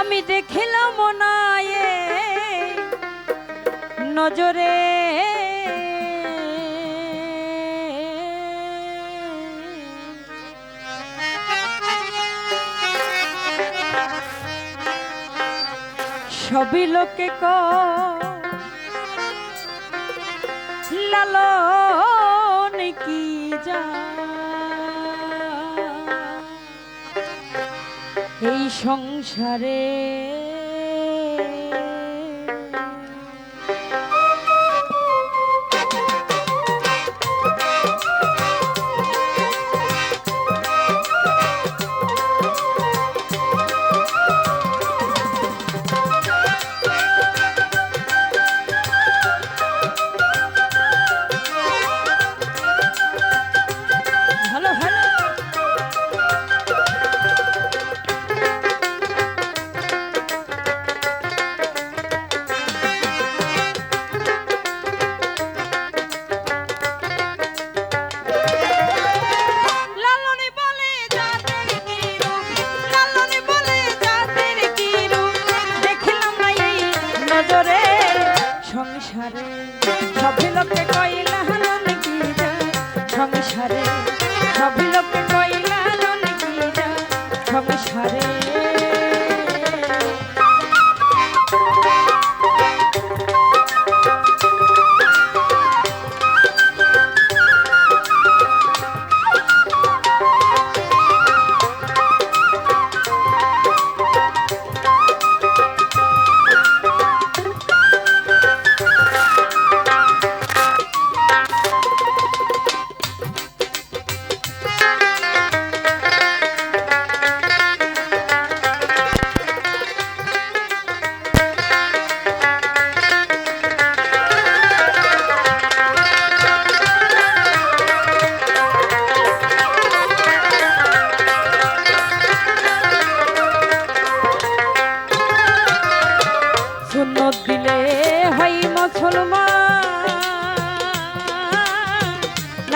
আমি দেখিলাম না নজরে। সবই লোকে ক লালন কি যা সংসারে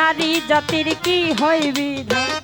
নারী জাতির কি বিধান?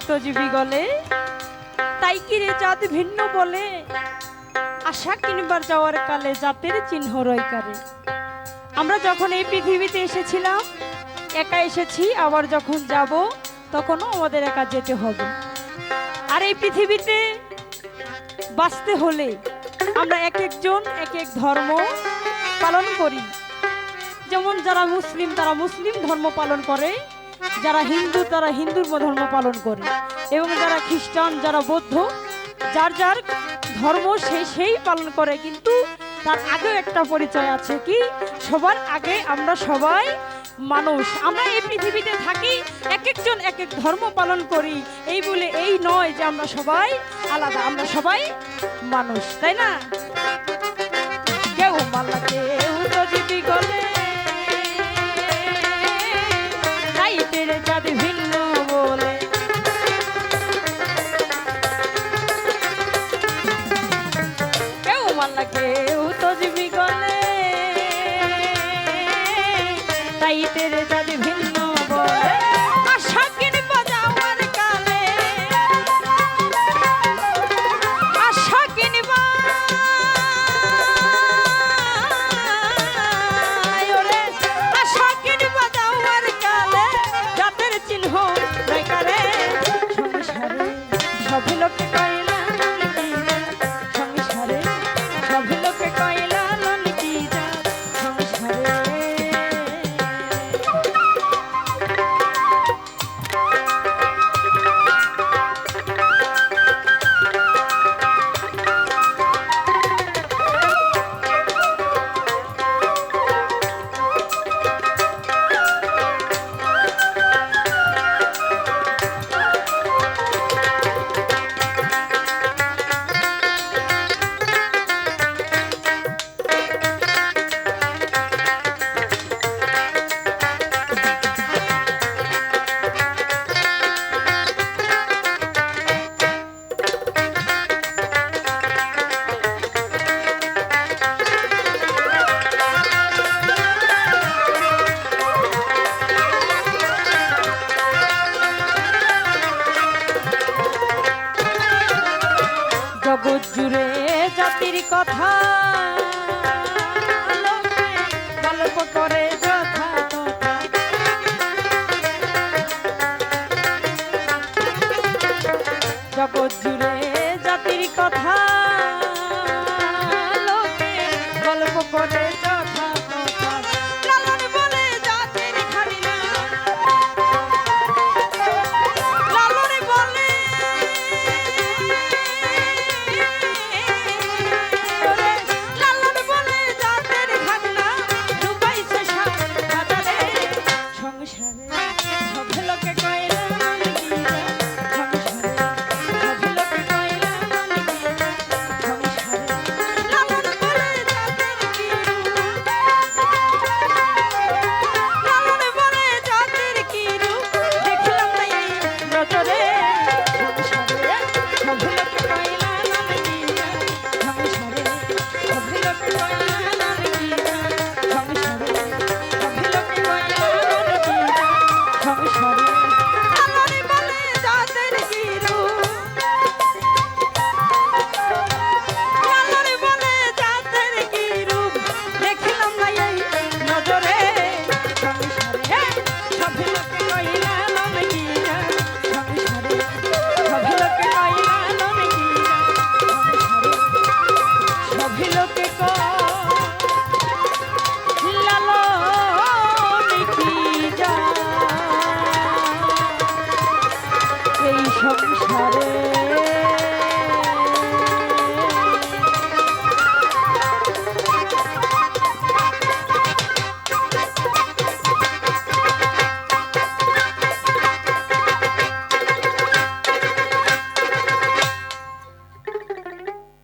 গলে, তাই কিরে চাঁদ ভিন্ন বলে? আশা কিনবার যাওয়ার কালে জাতের চিহ্ন রইকারে আমরা যখন এই পৃথিবীতে এসেছিলাম, একা এসেছি, আবার যখন যাব, তখনও আমাদের একা যেতে হবে। আর এই পৃথিবীতে বাঁচতে হলে আমরা এক একজন, এক এক ধর্ম পালন করি। যেমন যারা মুসলিম, তারা মুসলিম ধর্ম পালন করে। যারা হিন্দু, তারা হিন্দু ধর্ম পালন করে। এবং যারা খ্রিস্টান, যারা বৌদ্ধ, যার যার ধর্ম সেই সেই পালন করে। কিন্তু তার আগেও একটা পরিচয় আছে কি, সবার আগে আমরা সবাই মানুষ। আমরা এই পৃথিবীতে থাকি এক একজন এক এক ধর্ম পালন করি। এই বলে এই নয় যে আমরা সবাই আলাদা, আমরা সবাই মানুষ, তাই না? কেউ মাল্লা সব